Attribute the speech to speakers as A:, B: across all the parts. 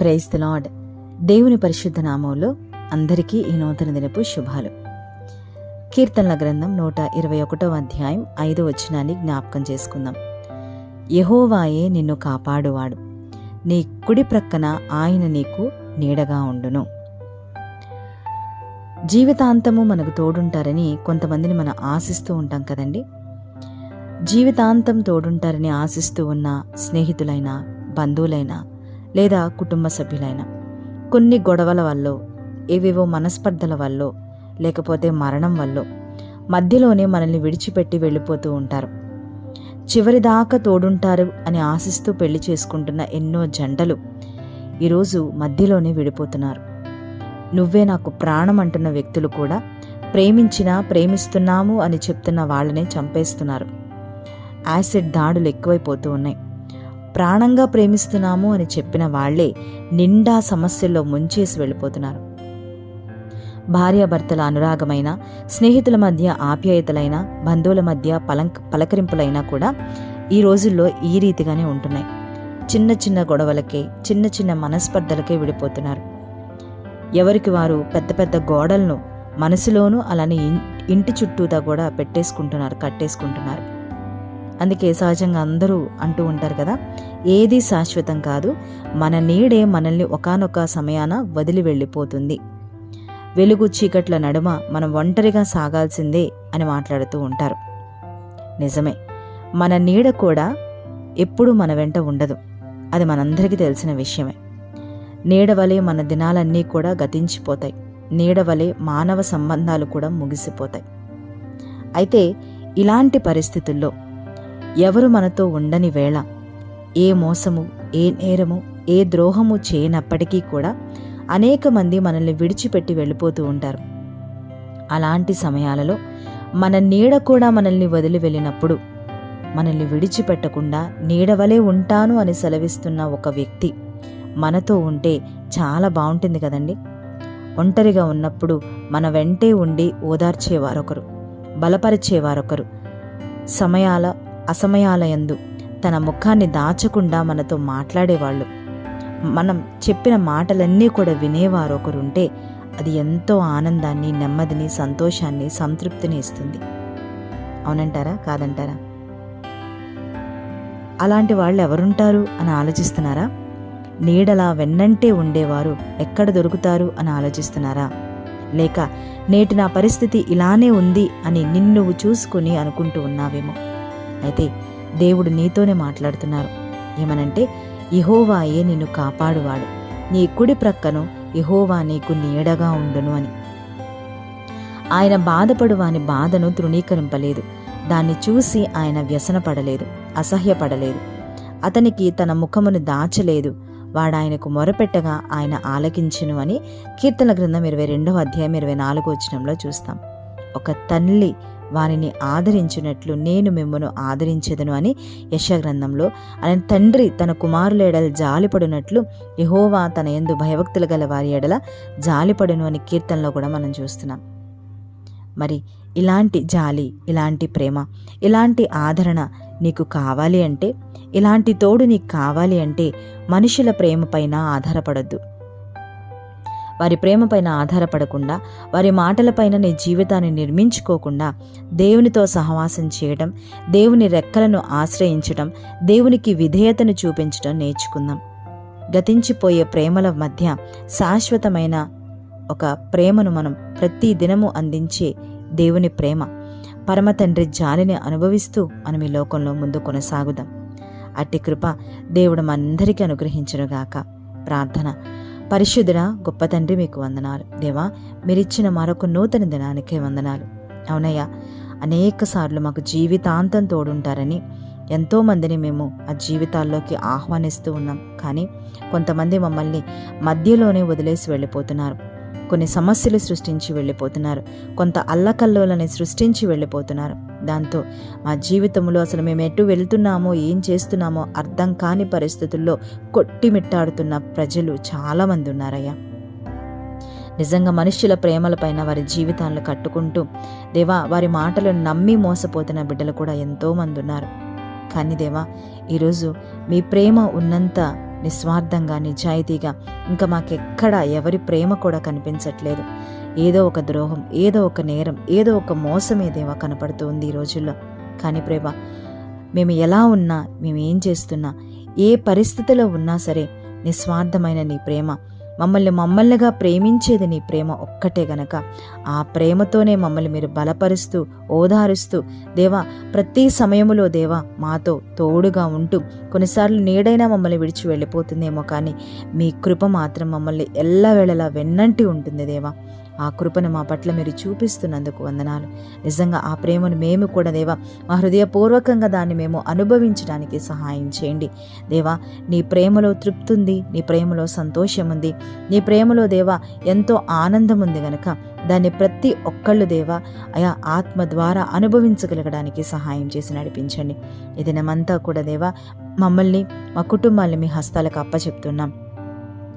A: Praise the lord దేవుని పరిశుద్ధ నామంలో అందరికీ ఈ నూతన దినపు శుభాలు. కీర్తనల గ్రంథం నూట ఇరవై ఒకటో అధ్యాయం ఐదో వచనాన్ని జ్ఞాపకం చేసుకుందాం. యహోవాయే నిన్ను కాపాడువాడు. నీ కుడి ప్రక్కన ఆయన నీకు నీడగా ఉండును. జీవితాంతము మనకు తోడుంటారని కొంతమందిని మనం ఆశిస్తూ ఉంటాం కదండి. జీవితాంతం తోడుంటారని ఆశిస్తూ ఉన్న స్నేహితులైనా బంధువులైనా లేదా కుటుంబ సభ్యులైనా. కొన్ని గొడవల వల్ల ఏవేవో మనస్పర్ధల వల్ల లేకపోతే మరణం వల్ల మధ్యలోనే మనల్ని విడిచిపెట్టి వెళ్ళిపోతూ ఉంటారు. చివరిదాకా తోడుంటారు అని ఆశిస్తూ పెళ్ళి చేసుకుంటున్న ఎన్నో జంటలు ఈరోజు మధ్యలోనే విడిపోతున్నారు. నువ్వే నాకు ప్రాణం అంటున్న వ్యక్తులు కూడా ప్రేమించినా ప్రేమిస్తున్నాము అని చెప్తున్న వాళ్ళనే చంపేస్తున్నారు. యాసిడ్ దాడులు ఎక్కువైపోతూ ఉన్నాయి. ప్రాణంగా ప్రేమిస్తున్నాము అని చెప్పిన వాళ్ళే నిండా సమస్యల్లో ముంచేసి వెళ్ళిపోతున్నారు. భార్యాభర్తల అనురాగమైన స్నేహితుల మధ్య ఆప్యాయతలైన బంధువుల మధ్య పలంక పలకరింపులైనా కూడా ఈ రోజుల్లో ఈ రీతిగానే ఉంటున్నాయి. చిన్న చిన్న గొడవలకే చిన్న చిన్న మనస్పర్ధలకే విడిపోతున్నారు. ఎవరికి వారు పెద్ద పెద్ద గోడలను మనసులోనూ అలానే ఇంటి చుట్టూతా కూడా పెట్టేసుకుంటున్నారు కట్టేసుకుంటున్నారు. అందుకే సహజంగా అందరూ అంటూ ఉంటారు కదా ఏది శాశ్వతం కాదు. మన నీడే మనల్ని ఒకానొక సమయాన వదిలి వెళ్ళిపోతుంది. వెలుగు చీకట్ల నడుమ మనం ఒంటరిగా సాగాల్సిందే అని మాట్లాడుతూ ఉంటారు. నిజమే మన నీడ కూడా ఎప్పుడూ మన వెంట ఉండదు. అది మనందరికీ తెలిసిన విషయమే. నీడ వలె మన దినాలన్నీ కూడా గతించిపోతాయి. నీడ వలె మానవ సంబంధాలు కూడా ముగిసిపోతాయి. అయితే ఇలాంటి పరిస్థితుల్లో ఎవరు మనతో ఉండని వేళ ఏ మోసము ఏ నేరము ఏ ద్రోహము చేయనప్పటికీ కూడా అనేక మంది మనల్ని విడిచిపెట్టి వెళ్ళిపోతూ ఉంటారు. అలాంటి సమయాలలో మన నీడ కూడా మనల్ని వదిలి వెళ్ళినప్పుడు మనల్ని విడిచిపెట్టకుండా నీడవలే ఉంటాను అని సెలవిస్తున్న ఒక వ్యక్తి మనతో ఉంటే చాలా బాగుంటుంది కదండి. ఒంటరిగా ఉన్నప్పుడు మన వెంటే ఉండి ఓదార్చేవారొకరు బలపరిచేవారొకరు. సమయాల అసమయాలయందు తన ముఖాన్ని దాచకుండా మనతో మాట్లాడేవాళ్ళు. మనం చెప్పిన మాటలన్నీ కూడా వినేవారు ఒకరుంటే అది ఎంతో ఆనందాన్ని నెమ్మదిని సంతోషాన్ని సంతృప్తిని ఇస్తుంది. అవునంటారా? కాదంటారా? అలాంటి వాళ్ళు ఎవరుంటారు అని ఆలోచిస్తున్నారా? నీడలా వెన్నంటే ఉండేవారు ఎక్కడ దొరుకుతారు అని ఆలోచిస్తున్నారా? లేక నేటి నా పరిస్థితి ఇలానే ఉంది అని నిన్ను చూసుకుని అనుకుంటూ ఉన్నావేమో. అయితే దేవుడు నీతోనే మాట్లాడుతున్నారు. ఏమనంటే ఇహోవాయే నిన్ను కాపాడువాడు. నీ కుడి ప్రక్కను ఇహోవా నీకు నీడగా ఉండును అని. ఆయన బాధపడు వాని బాధను తృణీకరింపలేదు. దాన్ని చూసి ఆయన వ్యసనపడలేదు అసహ్యపడలేదు. అతనికి తన ముఖమును దాచలేదు. వాడాయనకు మొరపెట్టగా ఆయన ఆలకించును అని కీర్తన గ్రంథం ఇరవై రెండవ అధ్యాయం ఇరవై నాలుగో వచనంలో చూస్తాం. ఒక తల్లి వారిని ఆదరించినట్లు నేను మిమ్మను ఆదరించెదను అని యశ గ్రంథంలో ఆయన తండ్రి తన కుమారుల ఎడల జాలిపడినట్లు యహోవా తన ఎందు భయభక్తులు గల వారి ఎడల జాలిపడును అని కీర్తనలో కూడా మనం చూస్తున్నాం. మరి ఇలాంటి జాలి ఇలాంటి ప్రేమ ఇలాంటి ఆదరణ నీకు కావాలి అంటే ఇలాంటి తోడు నీకు కావాలి అంటే మనుషుల ప్రేమపైన ఆధారపడద్దు. వారి ప్రేమపైన ఆధారపడకుండా వారి మాటలపైన నీ జీవితాన్ని నిర్మించుకోకుండా దేవునితో సహవాసం చేయడం దేవుని రెక్కలను ఆశ్రయించడం దేవునికి విధేయతను చూపించడం నేర్చుకుందాం. గతించిపోయే ప్రేమల మధ్య శాశ్వతమైన ఒక ప్రేమను మనం ప్రతి దినము అందించే దేవుని ప్రేమ పరమ తండ్రి జాలిని అనుభవిస్తూ మనం ఈ లోకంలో ముందు కొనసాగుదాం. అట్టి కృప దేవుడు మనందరికీ అనుగ్రహించునుగాక. ప్రార్థన. పరిశుద్ధుడ గొప్ప తండ్రి మీకు వందనాలు. దేవా మీరిచ్చిన మరొక నూతన దినానికే వందనాలు. అవునయ్యా అనేక సార్లు మాకు జీవితాంతం తోడుంటారని ఎంతోమందిని మేము ఆ జీవితాల్లోకి ఆహ్వానిస్తూ ఉన్నాం. కానీ కొంతమంది మమ్మల్ని మధ్యలోనే వదిలేసి వెళ్ళిపోతున్నారు. కొన్ని సమస్యలు సృష్టించి వెళ్ళిపోతున్నారు. కొంత అల్లకల్లోలని సృష్టించి వెళ్ళిపోతున్నారు. దాంతో మా జీవితంలో అసలు మేము ఎటు వెళ్తున్నామో ఏం చేస్తున్నామో అర్థం కాని పరిస్థితుల్లో కొట్టిమిట్టాడుతున్న ప్రజలు చాలామంది ఉన్నారయ్యా. నిజంగా మనుష్యుల ప్రేమలపైన వారి జీవితాలను కట్టుకుంటూ దేవా వారి మాటలను నమ్మి మోసపోతున్న బిడ్డలు కూడా ఎంతోమంది ఉన్నారు. కానీ దేవా ఈరోజు మీ ప్రేమ ఉన్నంత నిస్వార్థంగా నిజాయితీగా ఇంకా మాకెక్కడ ఎవరి ప్రేమ కూడా కనిపించట్లేదు. ఏదో ఒక ద్రోహం ఏదో ఒక నేరం ఏదో ఒక మోసమే దేవా కనపడుతుంది ఈ రోజుల్లో. కానీ ప్రేమ మేము ఎలా ఉన్నా మేము ఏం చేస్తున్నా ఏ పరిస్థితిలో ఉన్నా సరే నిస్వార్థమైన నీ ప్రేమ మమ్మల్ని మమ్మల్నిగా ప్రేమించేది నీ ప్రేమ ఒక్కటే గనక. ఆ ప్రేమతోనే మమ్మల్ని మీరు బలపరుస్తూ ఓదారుస్తూ దేవా ప్రతి సమయములో దేవా మాతో తోడుగా ఉంటూ కొన్నిసార్లు నీడైనా మమ్మల్ని విడిచి వెళ్ళిపోతుందేమో కానీ మీ కృప మాత్రం మమ్మల్ని ఎల్లవేళలా వెన్నంటి ఉంటుంది దేవా. ఆ కృపను మా పట్ల మీరు చూపిస్తున్నందుకు వందనాలు. నిజంగా ఆ ప్రేమను మేము కూడా దేవా మా హృదయపూర్వకంగా దాన్ని మేము అనుభవించడానికి సహాయం చేయండి. దేవా నీ ప్రేమలో తృప్తి ఉంది నీ ప్రేమలో సంతోషం ఉంది నీ ప్రేమలో దేవా ఎంతో ఆనందం ఉంది గనక దాన్ని ప్రతి ఒక్కళ్ళు దేవా అయా ఆత్మ ద్వారా అనుభవించగలగడానికి సహాయం చేసి నడిపించండి. ఇది నమంతా కూడా దేవా మమ్మల్ని మా కుటుంబాన్ని మీ హస్తాలకు అప్పచెప్తున్నాం.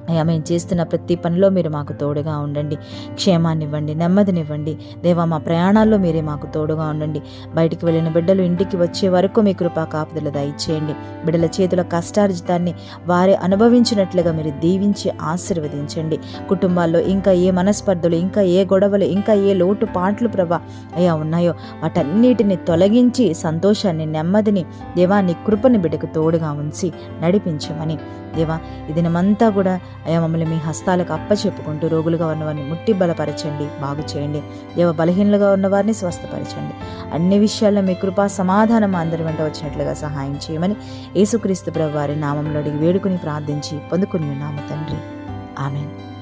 A: అయ్యా మేము చేస్తున్న ప్రతి పనిలో మీరు మాకు తోడుగా ఉండండి. క్షేమాన్నివ్వండి నెమ్మదినివ్వండి. దేవా మా ప్రయాణాల్లో మీరే మాకు తోడుగా ఉండండి. బయటికి వెళ్ళిన బిడ్డలు ఇంటికి వచ్చే వరకు మీ కృపా కాపుదల దయచేయండి. బిడ్డల చేతుల కష్టార్జితాన్ని వారే అనుభవించినట్లుగా మీరు దీవించి ఆశీర్వదించండి. కుటుంబాల్లో ఇంకా ఏ మనస్పర్ధలు ఇంకా ఏ గొడవలు ఇంకా ఏ లోటు పాటలు ప్రభా అయ్యా ఉన్నాయో వాటన్నిటిని తొలగించి సంతోషాన్ని నెమ్మదిని దేవా నీ కృపని బిడ్డకు తోడుగా ఉంచి నడిపించమని. దేవా ఈ దినమంతా కూడా అయ్యా మమ్మల్ని మీ హస్తాలకు అప్పచెప్పుకుంటూ రోగులుగా ఉన్నవారిని ముట్టి బలపరచండి బాగు చేయండి. దేవ బలహీనలుగా ఉన్నవారిని స్వస్థపరచండి. అన్ని విషయాల్లో మీ కృపా సమాధానం అందరి వెంట వచ్చినట్లుగా సహాయం చేయమని యేసుక్రీస్తు ప్రభు వారి నామంలో అడిగి వేడుకుని ప్రార్థించి పొందుకుని ఉన్నాము తండ్రి. ఆమెను.